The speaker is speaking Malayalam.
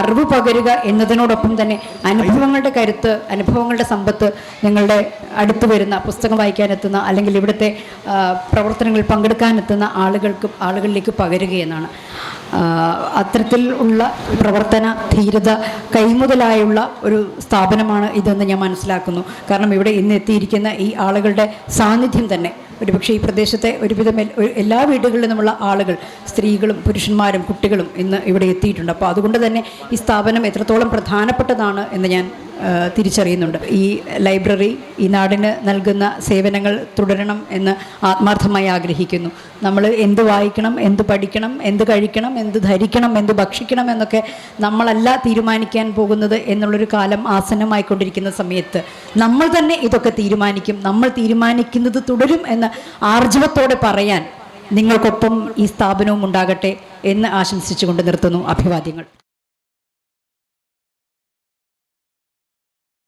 അറിവ് പകരുക എന്നതിനോടൊപ്പം തന്നെ അനുഭവങ്ങളുടെ കരുത്ത് അനുഭവങ്ങളുടെ സമ്പത്ത് നിങ്ങളുടെ അടുത്ത് വരുന്ന പുസ്തകം വായിക്കാനെത്തുന്ന അല്ലെങ്കിൽ ഇവിടുത്തെ പ്രവർത്തനങ്ങളിൽ പങ്കെടുക്കാനെത്തുന്ന ആളുകൾക്ക് ആളുകളിലേക്ക് പകരുക എന്നാണ്. ആ, അത്തരത്തിൽ ഉള്ള പ്രവർത്തന ധീരത കൈമുതലായുള്ള ഒരു സ്ഥാപനമാണ് ഇതെന്ന് ഞാൻ മനസ്സിലാക്കുന്നു. കാരണം ഇവിടെ ഇന്ന് എത്തിയിരിക്കുന്ന ഈ ആളുകളുടെ സാന്നിധ്യം തന്നെ ഒരുപക്ഷെ ഈ പ്രദേശത്തെ ഒരുവിധം എല്ലാ വീടുകളിലും നിന്നുമുള്ള ആളുകൾ സ്ത്രീകളും പുരുഷന്മാരും കുട്ടികളും ഇന്ന് ഇവിടെ എത്തിയിട്ടുണ്ട്. അപ്പോൾ അതുകൊണ്ട് തന്നെ ഈ സ്ഥാപനം എത്രത്തോളം പ്രധാനപ്പെട്ടതാണ് എന്ന് ഞാൻ തിരിച്ചറിയുന്നുണ്ട്. ഈ ലൈബ്രറി ഈ നാടിന് നൽകുന്ന സേവനങ്ങൾ തുടരണം എന്ന് ആത്മാർത്ഥമായി ആഗ്രഹിക്കുന്നു. നമ്മൾ എന്ത് വായിക്കണം എന്ത് പഠിക്കണം എന്ത് കഴിക്കണം എന്ത് ധരിക്കണം എന്ത് ഭക്ഷിക്കണം എന്നൊക്കെ നമ്മളല്ല തീരുമാനിക്കാൻ പോകുന്നത് എന്നുള്ളൊരു കാലം ആസന്നമായിക്കൊണ്ടിരിക്കുന്ന സമയത്ത് നമ്മൾ തന്നെ ഇതൊക്കെ തീരുമാനിക്കും. നമ്മൾ തീരുമാനിക്കുന്നത് തുടരും എന്ന് ആർജവത്തോടെ പറയാൻ നിങ്ങൾക്കൊപ്പം ഈ സ്ഥാപനവും ഉണ്ടാകട്ടെ എന്ന് ആശംസിച്ചുകൊണ്ട് നിർത്തുന്നു അഭിവാദ്യങ്ങൾ.